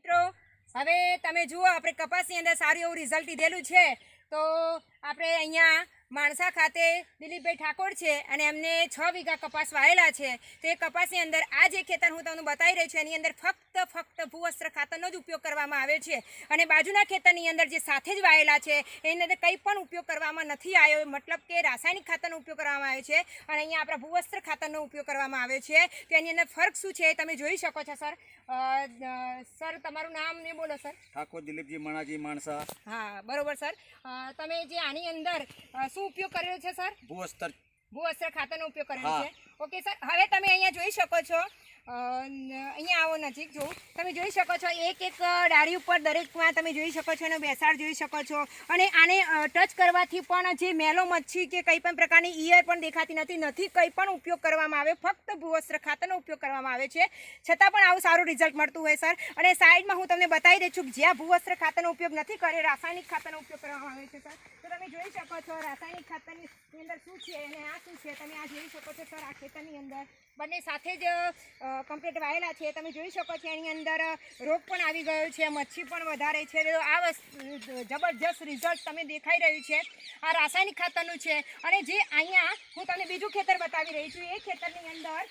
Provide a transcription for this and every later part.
મિત્રો, હવે તમે જુઓ, આપણે કપાસની અંદર સારું એવું રિઝલ્ટ લીધેલું છે. તો આપણે અહીંયા માણસા ખાતે દિલીપભાઈ ઠાકોર છે અને એમને છ વીઘા કપાસ વાયેલા છે. તો એ કપાસની અંદર આ જે ખેતર હું તમને બતાવી રહી છું એની અંદર ફક્ત ફક્ત ભૂવસ્ત્ર ખાતરનો જ ઉપયોગ કરવામાં આવે છે. અને બાજુના ખેતરની અંદર જે સાથે જ વાયેલા છે એની અંદર કંઈ પણ ઉપયોગ કરવામાં નથી આવ્યો. મતલબ કે રાસાયણિક ખાતરનો ઉપયોગ કરવામાં આવ્યો છે અને અહીંયા આપણા ભૂવસ્ત્ર ખાતરનો ઉપયોગ કરવામાં આવે છે. તો એની અંદર ફરક શું છે એ તમે જોઈ શકો છો સર. સર તમારું નામ ને બોલો સર. ઠાકોર દિલીપજી માણાજી માણસા. હા બરોબર સર. તમે જે આની અંદર અ, શું ઉપયોગ કર્યો છે સર? ભૂઅસ્તર ભૂઅસ્ત્ર ખાતરનો ઉપયોગ કર્યો છે. ઓકે સર હવે તમે અહીંયા જોઈ શકો છો અહીંયા આવો નજીક, જો. તમે જોઈ શકો છો, એક એક ડાળી ઉપર દરેકમાં તમે જોઈ શકો છો એનો બેસાડ જોઈ શકો છો. અને આને ટચ કરવાથી પણ જે મેલો મચ્છી કે કંઈ પણ પ્રકારની ઈયર પણ દેખાતી નથી નથી કંઈ પણ ઉપયોગ કરવામાં આવે. ફક્ત ભૂવસ્ત્ર ખાતરનો ઉપયોગ કરવામાં આવે છે. છતાં પણ આવું સારું રિઝલ્ટ મળતું હોય સર અને સાઈડમાં હું તમને બતાવી દઉં છું જ્યાં ભૂવસ્ત્ર ખાતરનો ઉપયોગ નથી કર્યો રાસાયણિક ખાતરનો ઉપયોગ કરવામાં આવે છે સર તો તમે જોઈ શકો છો, રાસાયણિક ખાતરની અંદર શું છે અને આ શું છે? તમે આ જોઈ શકો છો સર આ ખેતરની અંદર. બંને સાથે જ કમ્પ્લીટ વાયેલા છે. તમે જોઈ શકો છો એની અંદર રોગ પણ આવી ગયો છે, મચ્છી પણ વધારે છે. તો આ જબરજસ્ત રિઝલ્ટ તમે દેખાઈ રહ્યું છે. આ રાસાયણિક ખાતરનું છે. અને જે અહીંયા હું તમને બીજું ખેતર બતાવી રહી છું. એ ખેતરની અંદર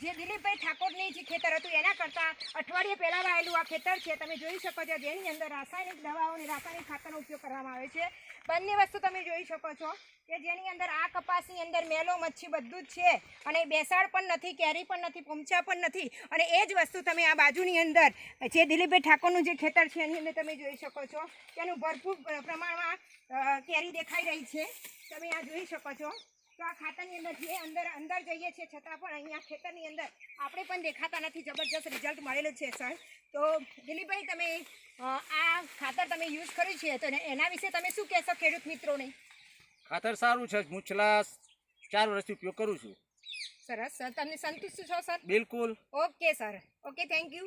જે દિલીપભાઈ ઠાકોરની જે ખેતર હતું, એના કરતાં અઠવાડિયે પહેલાં વાયેલું આ ખેતર છે. તમે જોઈ શકો છો જેની અંદર રાસાયણિક દવાઓ અને રાસાયણિક ખાતરનો ઉપયોગ કરવામાં આવે છે. બંને વસ્તુ તમે જોઈ શકો છો. કે જેની અંદર આ કપાસની અંદર મેલો, મચ્છી બધું જ છે. અને બેસાડ પણ નથી, કેરી પણ નથી, પમચા પણ નથી. અને એ જ વસ્તુ તમે આ બાજુની અંદર, જે દિલીપભાઈ ઠાકોરનું જે ખેતર છે, એની અંદર તમે જોઈ શકો છો તેનું ભરપૂર પ્રમાણમાં કેરી દેખાઈ રહી છે. તમે આ જોઈ શકો છો. તો આ ખાતરની અંદર જે અંદર અંદર જઈએ છીએ, છતાં પણ અહીંયા ખેતરની અંદર આપણે પણ દેખાતા નથી. જબરજસ્ત રિઝલ્ટ મળેલું છે, સર. તો દિલીપભાઈ, તમે આ ખાતર તમે યુઝ કર્યું છે, તો એના વિશે તમે શું કહેશો ખેડૂત મિત્રોને? ખાતર સારું છે હું છેલ્લા ચાર વર્ષથી ઉપયોગ કરું છું. સરસ સર તમને સંતુષ્ટ છો સર? બિલકુલ. Okay sir. Okay thank you.